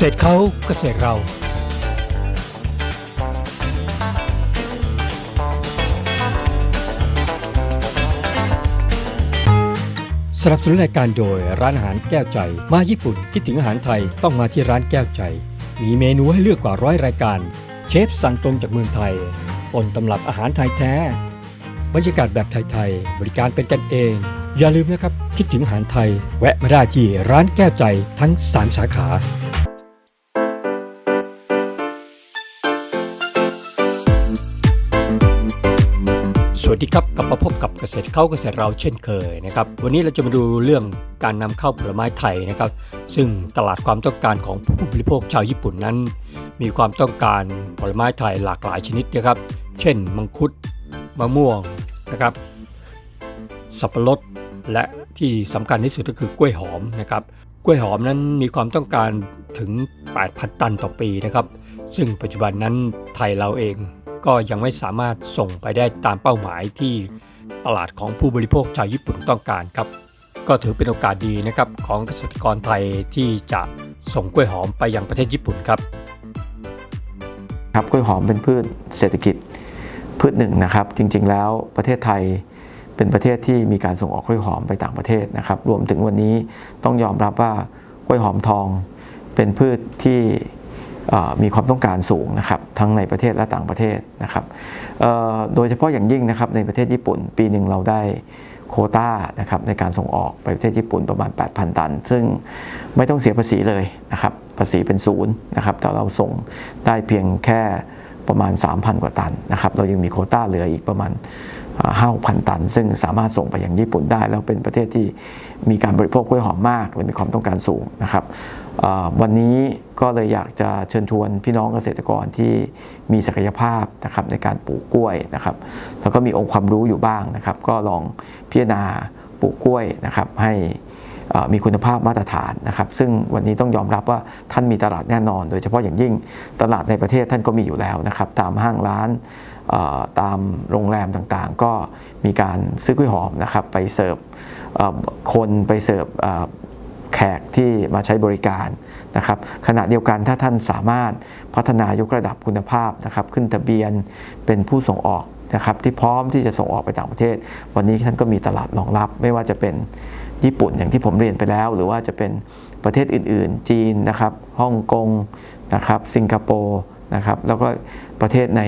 ษตรเขาเกษตรเราสนับสนุนรายการโดยร้านอาหารแก้วใจ มาญี่ปุ่นคิดถึงอาหารไทยต้องมาที่ร้านแก้วใจ มีเมนูให้เลือกกว่าร้อยรายการ เชฟสั่งตรงจากเมืองไทยต้นตำรับอาหารไทยแท้ บรรยากาศแบบไทยๆบริการเป็นกันเอง อย่าลืมนะครับ คิดถึงอาหารไทย แวะมาได้ที่ร้านแก้วใจทั้ง 3 สาขา วัสดีครับกลับมาพบกับเกษตรเข้าเกษตรเราเช่นเคยนะครับวันนี้เราจะมาดูเรื่องการนำเข้าผลไม้ไทยนะครับ ซึ่งตลาดความต้องการของผู้บริโภคชาวญี่ปุ่นนั้น มีความต้องการผลไม้ไทยหลากหลายชนิดนะครับ เช่น มังคุดมะม่วงนะครับ สับปะรดและที่สำคัญที่สุดก็คือกล้วยหอมนะครับกล้วยหอมนั้นมีความต้องการถึง 8,000 ตันต่อปีนะครับ ซึ่งปัจจุบันนั้นไทยเราเองก็ยังไม่สามารถส่งไปได้ตามเป้าหมายที่ตลาดของผู้บริโภคชาวญี่ปุ่นต้องการครับ ก็ถือเป็นโอกาสดีนะครับของเกษตรกรไทยที่จะส่งกล้วยหอมไปยังประเทศญี่ปุ่นครับ ครับกล้วยหอมเป็นพืชเศรษฐกิจพืชหนึ่งนะครับ จริงๆแล้วประเทศไทยเป็นประเทศที่มีการส่งออกกล้วยหอมไปต่างประเทศนะครับ รวมถึงวันนี้ต้องยอมรับว่ากล้วยหอมทองเป็นพืชที่ มีความต้องการสูงนะครับทั้งในประเทศและต่างประเทศนะครับโดยเฉพาะอย่างยิ่งนะครับในประเทศญี่ปุ่น ปีหนึ่งเราได้โคต้านะครับในการส่งออกไปประเทศญี่ปุ่นประมาณ 8,000 ตัน ซึ่งไม่ต้องเสียภาษีเลยนะครับภาษีเป็นศูนย์นะครับแต่เราส่งได้เพียงแค่ประมาณ 3,000 กว่าตันนะครับเรายังมีโคต้าเหลืออีกประมาณ ห้าพันตัน ซึ่งสามารถส่งไปยังญี่ปุ่นได้ แล้วเป็นประเทศที่มีการบริโภคกล้วยหอมมาก และมีความต้องการสูงนะครับวันนี้ก็เลยอยากจะเชิญชวนพี่น้องเกษตรกรที่มีศักยภาพนะครับในการปลูกกล้วยนะครับ แล้วก็มีองค์ความรู้อยู่บ้างนะครับ ก็ลองพิจารณาปลูกกล้วยนะครับให้มีคุณภาพมาตรฐานนะครับ ซึ่งวันนี้ต้องยอมรับว่าท่านมีตลาดแน่นอน โดยเฉพาะอย่างยิ่งตลาดในประเทศท่านก็มีอยู่แล้วนะครับ ตามห้างร้าน ตามโรงแรมต่างๆ ก็มีการซื้อกล้วยหอมนะครับไปเสิร์ฟคนไปเสิร์ฟแขกที่มาใช้บริการนะครับขณะเดียวกันถ้าท่านสามารถพัฒนายกระดับคุณภาพนะครับขึ้นทะเบียนเป็นผู้ส่งออกนะครับที่พร้อมที่จะส่งออกไปต่างประเทศ วันนี้ท่านก็มีตลาดรองรับ ไม่ว่าจะเป็นญี่ปุ่นอย่างที่ผมเรียนไปแล้ว หรือว่าจะเป็นประเทศอื่น ๆ จีนนะครับฮ่องกงนะครับสิงคโปร์นะครับแล้วก็ประเทศใน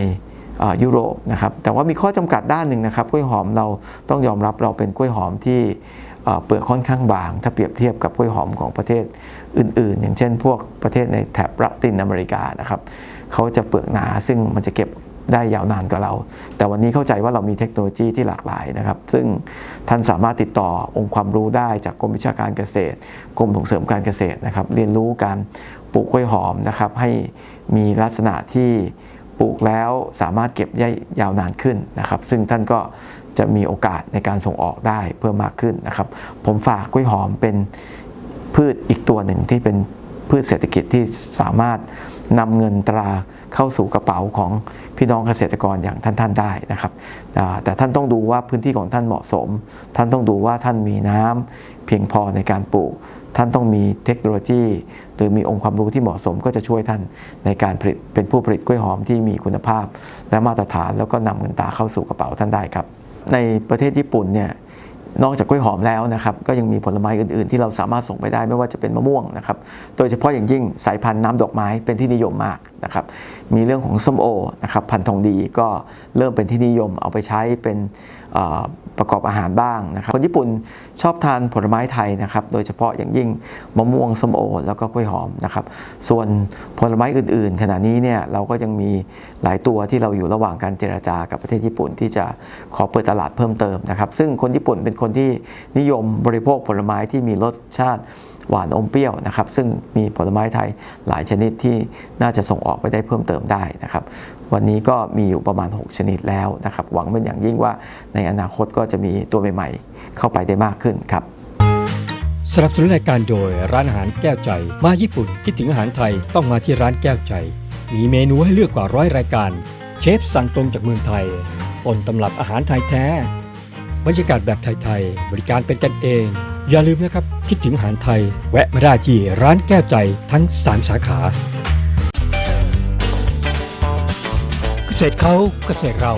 ยุโรปนะครับแต่ว่ามีข้อจำกัดด้านหนึ่งนะครับกล้วยหอมเราต้องยอมรับเราเป็นกล้วยหอมที่เปลือกค่อนข้างบาง ถ้าเปรียบเทียบกับกล้วยหอมของประเทศอื่น ๆ อย่างเช่น พวกประเทศในแถบละตินอเมริกานะครับเขาจะเปลือกหนาซึ่งมันจะเก็บได้ยาวนานกว่าเรา แต่วันนี้เข้าใจว่าเรามีเทคโนโลยีที่หลากหลายนะครับ ซึ่งท่านสามารถติดต่อองค์ความรู้ได้จากกรมวิชาการเกษตร กรมส่งเสริมการเกษตรนะครับ เรียนรู้การปลูกกล้วยหอมนะครับ ให้มีลักษณะที่ ลูกแล้วสามารถเก็บได้ยาวนานขึ้นนะครับ ซึ่งท่านก็จะมีโอกาสในการส่งออกได้เพิ่มมากขึ้นนะครับ ผมฝากกล้วยหอมเป็นพืชอีกตัวหนึ่งที่เป็นพืชเศรษฐกิจที่สามารถนำเงินตราเข้าสู่กระเป๋าของพี่น้องเกษตรกรอย่างท่านๆได้นะครับแต่ท่านต้องดูว่าพื้นที่ของท่านเหมาะสม ท่านต้องดูว่าท่านมีน้ำเพียงพอในการปลูก ท่านต้องมีเทคโนโลยี หรือมีองค์ความรู้ที่เหมาะสมก็จะช่วยท่านในการผลิตเป็นผู้ผลิตกล้วยหอมที่มีคุณภาพ และมาตรฐานแล้วก็นำเงินตาเข้าสู่กระเป๋าท่านได้ครับ ในประเทศญี่ปุ่นเนี่ยนอกจากกล้วยหอมแล้วนะครับก็ยังมีผลไม้อื่น ๆ ที่เราสามารถส่งไปได้ไม่ว่าจะเป็นมะม่วงนะครับโดยเฉพาะอย่างยิ่งสายพันธุ์น้ำดอกไม้เป็นที่นิยมมากนะครับมีเรื่องของส้มโอนะครับพันธุ์ทองดีก็เริ่มเป็นที่นิยมเอาไปใช้เป็น ประกอบอาหารบ้างนะครับคนญี่ปุ่นชอบทานผลไม้ไทยนะครับโดยเฉพาะอย่างยิ่งมะม่วงส้มโอแล้วก็กล้วยหอมนะครับส่วนผลไม้อื่น ๆ ขณะนี้เนี่ยเราก็ยังมีหลายตัวที่เราอยู่ระหว่างการเจราจากับประเทศญี่ปุ่น ที่จะขอเปิดตลาดเพิ่มเติมนะครับซึ่งคนญี่ปุ่นเป็นคนที่นิยมบริโภคผลไม้ที่มีรสชาติ หวานอมเปรี้ยวนะครับ ซึ่งมีผลไม้ไทยหลายชนิดที่น่าจะส่งออกไปได้เพิ่มเติมได้นะครับ วันนี้ก็มีอยู่ประมาณ 6 ชนิดแล้วนะครับ หวังเป็นอย่างยิ่งว่าในอนาคตก็จะมีตัวใหม่ๆ เข้าไปได้มากขึ้นครับสนับสนุนรายการโดยร้านอาหารแก้วใจ มาญี่ปุ่นคิดถึงอาหารไทยต้องมาที่ร้านแก้วใจ มีเมนูให้เลือกกว่าร้อยรายการ เชฟสั่งตรงจากเมืองไทยต้นตำรับอาหารไทยแท้ บรรยากาศแบบไทยๆ บริการเป็นกันเอง อย่าลืมนะครับ คิดถึงอาหารไทย แวะมาได้ที่ร้านแก้วใจทั้ง 3 สาขา เกษตรเขาเกษตรเรา